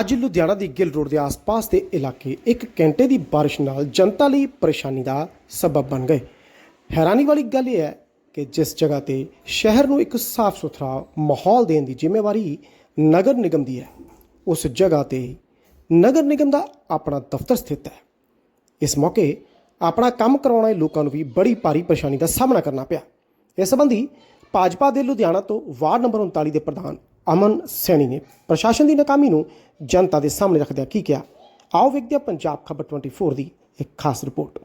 ਅੱਜ ਲੁਧਿਆਣਾ ਦੀ ਗਿੱਲ ਰੋਡ ਦੇ ਆਸ-ਪਾਸ ਦੇ ਇਲਾਕੇ ਇੱਕ ਘੰਟੇ ਦੀ ਬਾਰਿਸ਼ ਨਾਲ ਜਨਤਾ ਲਈ ਪਰੇਸ਼ਾਨੀ ਦਾ ਸਬਬ ਬਣ ਗਏ। ਹੈਰਾਨੀ ਵਾਲੀ ਗੱਲ ਇਹ ਹੈ ਕਿ ਜਿਸ ਜਗ੍ਹਾ ਤੇ ਸ਼ਹਿਰ ਨੂੰ ਇੱਕ ਸਾਫ਼ ਸੁਥਰਾ ਮਾਹੌਲ ਦੇਣ ਦੀ ਜ਼ਿੰਮੇਵਾਰੀ ਨਗਰ ਨਿਗਮ ਦੀ ਹੈ, ਉਸ ਜਗ੍ਹਾ ਤੇ ਨਗਰ ਨਿਗਮ ਦਾ ਆਪਣਾ ਦਫ਼ਤਰ ਸਥਿਤ ਹੈ। ਇਸ ਮੌਕੇ ਆਪਣਾ ਕੰਮ ਕਰਾਉਣ ਵਾਲੇ ਲੋਕਾਂ ਨੂੰ ਵੀ ਬੜੀ ਭਾਰੀ ਪਰੇਸ਼ਾਨੀ ਦਾ ਸਾਹਮਣਾ ਕਰਨਾ ਪਿਆ। ਇਸ ਸੰਬੰਧੀ ਭਾਜਪਾ ਦੇ ਲੁਧਿਆਣਾ ਤੋਂ ਵਾਰਡ ਨੰਬਰ 39 ਦੇ ਪ੍ਰਧਾਨ ਅਮਨ ਸੈਣੀ ਨੇ ਪ੍ਰਸ਼ਾਸਨ ਦੀ ਨਾਕਾਮੀ ਨੂੰ ਜਨਤਾ ਦੇ ਸਾਹਮਣੇ ਰੱਖਦਿਆਂ ਕੀ ਕਿਹਾ? ਆਓ ਵੇਖਦੇ ਹਾਂ ਪੰਜਾਬ ਖਬਰ 24 ਦੀ ਇੱਕ ਖਾਸ ਰਿਪੋਰਟ।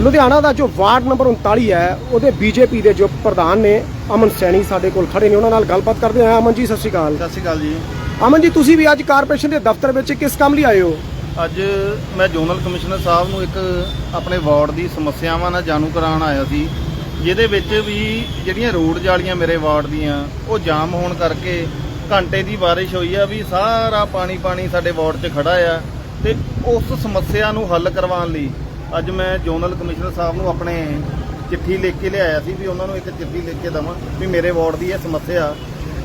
ਲੁਧਿਆਣਾ ਦਾ ਜੋ ਵਾਰਡ ਨੰਬਰ 39 ਹੈ ਉਹਦੇ ਬੀਜੇਪੀ ਦੇ ਜੋ ਪ੍ਰਧਾਨ ਨੇ ਅਮਨ ਸੈਣੀ ਸਾਡੇ ਕੋਲ ਖੜੇ ਨੇ ਉਹਨਾਂ ਨਾਲ ਗੱਲਬਾਤ ਕਰਦੇ ਹਾਂ। ਅਮਨ ਜੀ ਸਤਿ ਸ਼੍ਰੀ ਅਕਾਲ। ਸਤਿ ਸ਼੍ਰੀ ਅਕਾਲ ਜੀ। ਅਮਨ ਜੀ ਤੁਸੀਂ ਵੀ ਅੱਜ ਕਾਰਪੋਰੇਸ਼ਨ ਦੇ ਦਫ਼ਤਰ ਵਿੱਚ ਕਿਸ ਕੰਮ ਲਈ ਆਏ ਹੋ? ਅੱਜ ਮੈਂ ਜ਼ੋਨਲ ਕਮਿਸ਼ਨਰ ਸਾਹਿਬ ਨੂੰ ਇੱਕ ਆਪਣੇ ਵਾਰਡ ਦੀ ਸਮੱਸਿਆਵਾਂ ਨਾਲ ਜਾਣੂ ਕਰਾਉਣ ਆਇਆ ਸੀ, ਜਿਹਦੇ ਵਿੱਚ ਵੀ ਜਿਹੜੀਆਂ ਰੋਡ ਜਾਲੀਆਂ ਮੇਰੇ ਵਾਰਡ ਦੀਆਂ, ਉਹ ਜਾਮ ਹੋਣ ਕਰਕੇ ਘੰਟੇ ਦੀ ਬਾਰਿਸ਼ ਹੋਈ ਆ ਵੀ ਸਾਰਾ ਪਾਣੀ ਪਾਣੀ ਸਾਡੇ ਵਾਰਡ 'ਚ ਖੜਾ ਆ ਤੇ ਉਸ ਸਮੱਸਿਆ ਨੂੰ ਹੱਲ ਕਰਵਾਉਣ ਲਈ ਅੱਜ ਮੈਂ ਜ਼ੋਨਲ ਕਮਿਸ਼ਨਰ ਸਾਹਿਬ ਨੂੰ ਆਪਣੇ ਚਿੱਠੀ ਲਿਖ ਕੇ ਲਿਆਇਆ ਸੀ ਵੀ ਉਹਨਾਂ ਨੂੰ ਇੱਕ ਚਿੱਠੀ ਲਿਖ ਕੇ ਦਵਾਂ ਵੀ ਮੇਰੇ ਵਾਰਡ ਦੀ ਇਹ ਸਮੱਸਿਆ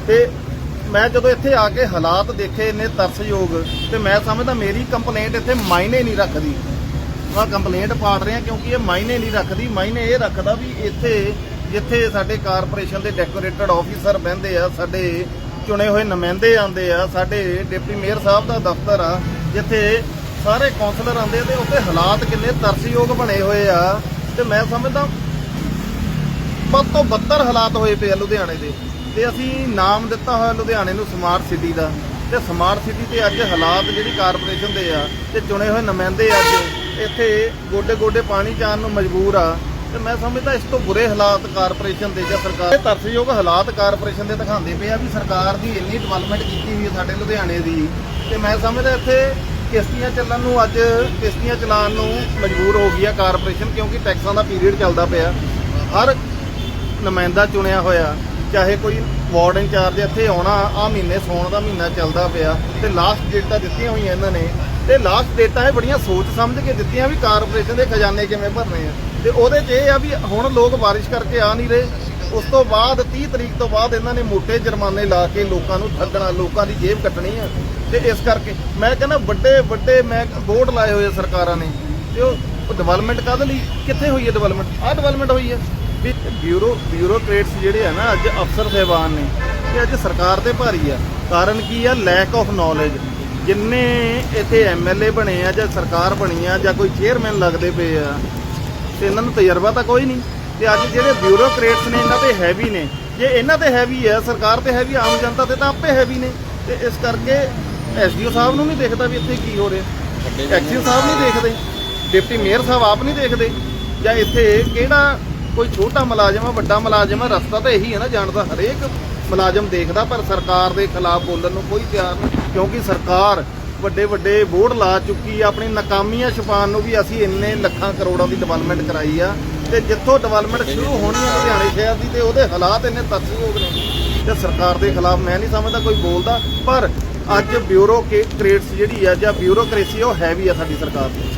ਤੇ ਮੈਂ ਜਦੋਂ ਇੱਥੇ ਆ ਕੇ ਹਾਲਾਤ ਦੇਖੇ ਇੰਨੇ ਤਰਸਯੋਗ ਤੇ ਮੈਂ ਸਮਝਦਾ ਮੇਰੀ ਕੰਪਲੇਂਟ ਇੱਥੇ ਮਾਇਨੇ ਨਹੀਂ ਰੱਖਦੀ। ਮੈਂ ਕੰਪਲੇਂਟ ਪਾੜ ਰਿਹਾ ਕਿਉਂਕਿ ਇਹ ਮਾਇਨੇ ਨਹੀਂ ਰੱਖਦੀ। ਮਾਇਨੇ ਇਹ ਰੱਖਦਾ ਵੀ ਇੱਥੇ, ਜਿੱਥੇ ਸਾਡੇ ਕਾਰਪੋਰੇਸ਼ਨ ਦੇ ਡੈਕੋਰੇਟਡ ਆਫੀਸਰ ਬਹਿੰਦੇ ਆ, ਸਾਡੇ ਚੁਣੇ ਹੋਏ ਨੁਮਾਇੰਦੇ ਆਉਂਦੇ ਆ, ਸਾਡੇ ਡਿਪਟੀ ਮੇਅਰ ਸਾਹਿਬ ਦਾ ਦਫ਼ਤਰ ਆ, ਜਿੱਥੇ ਸਾਰੇ ਕਾਉਂਸਲਰ ਆਉਂਦੇ ਆ ਤੇ ਉੱਥੇ ਹਾਲਾਤ ਕਿੰਨੇ ਤਰਸਯੋਗ ਬਣੇ ਹੋਏ ਆ। ਤੇ ਮੈਂ ਸਮਝਦਾ, ਵੱਧ ਤੋਂ ਬੱਤਰ ਹਾਲਾਤ ਹੋਏ ਪਏ ਆ ਲੁਧਿਆਣੇ ਦੇ। ਤੇ ਅਸੀਂ ਨਾਮ ਦਿੱਤਾ ਹੋਇਆ ਲੁਧਿਆਣੇ ਨੂੰ ਸਮਾਰਟ ਸਿਟੀ ਦਾ। ਤੇ ਸਮਾਰਟ ਸਿਟੀ ਤੇ ਅੱਜ ਹਾਲਾਤ ਜਿਹੜੀ ਕਾਰਪੋਰੇਸ਼ਨ ਦੇ ਆ, ਤੇ ਚੁਣੇ ਹੋਏ ਨੁਮਾਇੰਦੇ ਅੱਜ, ਇੱਥੇ ਗੋਡੇ ਗੋਡੇ ਪਾਣੀ ਚਾਣ ਨੂੰ ਮਜਬੂਰ ਆ। ਤੇ ਮੈਂ ਸਮਝਦਾ ਇਸ ਤੋਂ ਬੁਰੇ ਹਾਲਾਤ ਕਾਰਪੋਰੇਸ਼ਨ ਦੇ ਜਾਂ ਸਰਕਾਰ ਦੇ ਤਰਸਯੋਗ ਹਾਲਾਤ ਕਾਰਪੋਰੇਸ਼ਨ ਦੇ ਦਿਖਾਉਂਦੇ ਪਏ ਆ ਵੀ ਸਰਕਾਰ ਦੀ ਇੰਨੀ ਡਿਵੈਲਪਮੈਂਟ ਕੀਤੀ ਹੋਈ ਹੈ ਸਾਡੇ ਲੁਧਿਆਣੇ ਦੀ। ਤੇ ਮੈਂ ਸਮਝਦਾ ਇੱਥੇ ਕਿਸ਼ਤੀਆਂ ਚੱਲਣ ਨੂੰ ਅੱਜ ਕਿਸ਼ਤੀਆਂ ਚਲਾਉਣ ਨੂੰ ਮਜਬੂਰ ਹੋ ਗਈ ਆ ਕਾਰਪੋਰੇਸ਼ਨ ਕਿਉਂਕਿ ਟੈਕਸਾਂ ਦਾ ਪੀਰੀਅਡ ਚੱਲਦਾ ਪਿਆ। ਹਰ ਨੁਮਾਇੰਦਾ ਚੁਣਿਆ ਹੋਇਆ। ਚਾਹੇ ਕੋਈ ਵਾਰਡ ਇੰਚਾਰਜ ਇੱਥੇ ਆਉਣਾ ਆ ਮਹੀਨੇ ਸੌਣ ਦਾ ਮਹੀਨਾ ਚੱਲਦਾ ਪਿਆ ਤੇ ਲਾਸਟ ਡੇਟਾਂ ਦਿੱਤੀਆਂ ਹੋਈਆਂ ਇਹਨਾਂ ਨੇ। ਤੇ ਲਾਸਟ ਡੇਟਾਂ ਇਹ ਬੜੀਆਂ ਸੋਚ ਸਮਝ ਕੇ ਦਿੱਤੀਆਂ ਵੀ ਕਾਰਪੋਰੇਸ਼ਨ ਦੇ ਖਜ਼ਾਨੇ ਕਿਵੇਂ ਭਰਨੇ ਆ। ਤੇ ਉਹਦੇ 'ਚ ਇਹ ਆ ਵੀ ਹੁਣ ਲੋਕ ਬਾਰਿਸ਼ ਕਰਕੇ ਆ ਨਹੀਂ ਰਹੇ। ਉਸ ਤੋਂ ਬਾਅਦ 30 ਤਰੀਕ ਤੋਂ ਬਾਅਦ ਇਹਨਾਂ ਨੇ ਮੋਟੇ ਜੁਰਮਾਨੇ ਲਾ ਕੇ ਲੋਕਾਂ ਨੂੰ ਠੱਗਣਾ, ਲੋਕਾਂ ਦੀ ਜੇਬ ਕੱਟਣੀ ਆ। ਤੇ ਇਸ ਕਰਕੇ ਮੈਂ ਕਹਿੰਦਾ ਵੱਡੇ ਵੱਡੇ ਮੈਂ ਬੋਰਡ ਲਾਏ ਹੋਏ ਸਰਕਾਰਾਂ ਨੇ। ਤੇ ਉਹ ਡਿਵੈਲਪਮੈਂਟ ਕਾਹਦੇ ਲਈ? ਕਿੱਥੇ ਹੋਈ ਹੈ ਡਿਵੈਲਪਮੈਂਟ ਆਹ ਡਿਵੈਲਪਮੈਂਟ ਹੋਈ ਹੈ ਵੀ ਬਿਊਰੋ ਬਿਊਰੋਕਰੇਟਸ ਜਿਹੜੇ ਆ ਨਾ ਅੱਜ ਅਫਸਰ ਸਹਿਬਾਨ ਨੇ ਇਹ ਅੱਜ ਸਰਕਾਰ ਤੇ ਭਾਰੀ ਆ। ਕਾਰਨ ਕੀ ਆ? ਲੈਕ ਆਫ ਨੌਲੇਜ ਜਿੰਨੇ ਇੱਥੇ ਐਮਐਲਏ ਬਣੇ ਆ ਜਾਂ ਸਰਕਾਰ ਬਣੀ ਆ ਜਾਂ ਕੋਈ ਚੇਅਰਮੈਨ ਲੱਗਦੇ ਪਏ ਆ ਤੇ ਇਹਨਾਂ ਨੂੰ ਤਜਰਬਾ ਤਾਂ ਕੋਈ ਨਹੀਂ। ਤੇ ਅੱਜ ਜਿਹੜੇ ਬਿਊਰੋਕਰੇਟਸ ਨੇ ਇਹਨਾਂ ਤੇ ਹੈਵੀ ਨੇ। ਜੇ ਇਹਨਾਂ ਤੇ ਹੈਵੀ ਹੈ ਸਰਕਾਰ ਤੇ ਹੈਵੀ ਆਮ ਜਨਤਾ ਤੇ ਤਾਂ ਆਪੇ ਹੈਵੀ ਨੇ। ਤੇ ਇਸ ਕਰਕੇ ਐਸਡੀਓ ਸਾਹਿਬ ਨੂੰ ਨਹੀਂ ਦੇਖਦਾ ਵੀ ਇੱਥੇ ਕੀ ਹੋ ਰਿਹਾ। ਐਕਸੀਓ ਸਾਹਿਬ ਨਹੀਂ ਦੇਖਦੇ। ਡਿਪਟੀ ਮੇਅਰ ਸਾਹਿਬ ਆਪ ਨਹੀਂ ਦੇਖਦੇ। ਜਾਂ ਇੱਥੇ ਕਿਹੜਾ ਕੋਈ ਛੋਟਾ ਮੁਲਾਜ਼ਮ ਆ, ਵੱਡਾ ਮੁਲਾਜ਼ਮ ਆ, ਰਸਤਾ ਤਾਂ ਇਹੀ ਹੈ ਨਾ ਜਾਣ ਦਾ ਹਰੇਕ ਮੁਲਾਜ਼ਮ ਦੇਖਦਾ, ਪਰ ਸਰਕਾਰ ਦੇ ਖਿਲਾਫ ਬੋਲਣ ਨੂੰ ਕੋਈ ਤਿਆਰ ਨਹੀਂ, ਕਿਉਂਕਿ ਸਰਕਾਰ ਵੱਡੇ ਵੱਡੇ ਬੋਰਡ ਲਾ ਚੁੱਕੀ ਆ, ਆਪਣੀ ਨਾਕਾਮੀਆਂ ਛੁਪਾਉਣ ਨੂੰ ਵੀ ਅਸੀਂ ਇੰਨੇ ਲੱਖਾਂ ਕਰੋੜਾਂ ਦੀ ਡਿਵੈਲਪਮੈਂਟ ਕਰਾਈ ਆ, ਤੇ ਜਿੱਥੋਂ ਡਿਵੈਲਪਮੈਂਟ ਸ਼ੁਰੂ ਹੋਣੀ ਆ ਲੁਧਿਆਣੇ ਸ਼ਹਿਰ ਦੀ, ਤੇ ਉਹਦੇ ਹਾਲਾਤ ਇੰਨੇ ਤਰਸਯੋਗ ਨੇ, ਤੇ ਸਰਕਾਰ ਦੇ ਖਿਲਾਫ ਮੈਂ ਨਹੀਂ ਸਮਝਦਾ ਕੋਈ ਬੋਲਦਾ, ਪਰ ਅੱਜ ਬਿਊਰੋ ਕੇ ਕ੍ਰੇਟਸ ਜਿਹੜੀ ਆ ਜਾਂ ਬਿਊਰੋਕ੍ਰੇਸੀ ਉਹ ਹੈਵੀ ਆ ਸਾਡੀ ਸਰਕਾਰ ਦੀ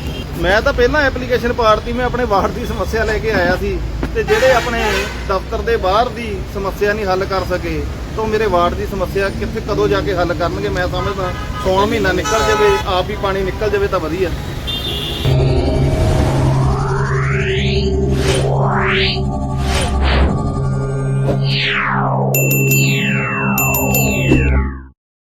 ਮੈਂ ਤਾਂ ਪਹਿਲਾਂ ਐਪਲੀਕੇਸ਼ਨ ਪਾੜਤੀ, ਮੈਂ ਆਪਣੇ ਵਾਰਡ ਦੀ ਸਮੱਸਿਆ ਲੈ ਕੇ ਆਇਆ ਸੀ ਤੇ ਜਿਹੜੇ ਆਪਣੇ ਦਫ਼ਤਰ ਦੇ ਬਾਹਰ ਦੀ ਸਮੱਸਿਆ ਨਹੀਂ ਹੱਲ ਕਰ ਸਕੇ, ਤਾਂ ਮੇਰੇ ਵਾਰਡ ਦੀ ਸਮੱਸਿਆ ਕਿੱਥੇ ਕਦੋਂ ਜਾ ਕੇ ਹੱਲ ਕਰਨਗੇ, ਮੈਂ ਸਮਝਦਾ ਸੌਣ ਮਹੀਨਾ ਨਿਕਲ ਜਾਵੇ, ਆਪ ਹੀ ਪਾਣੀ ਨਿਕਲ ਜਾਵੇ ਤਾਂ ਵਧੀਆ।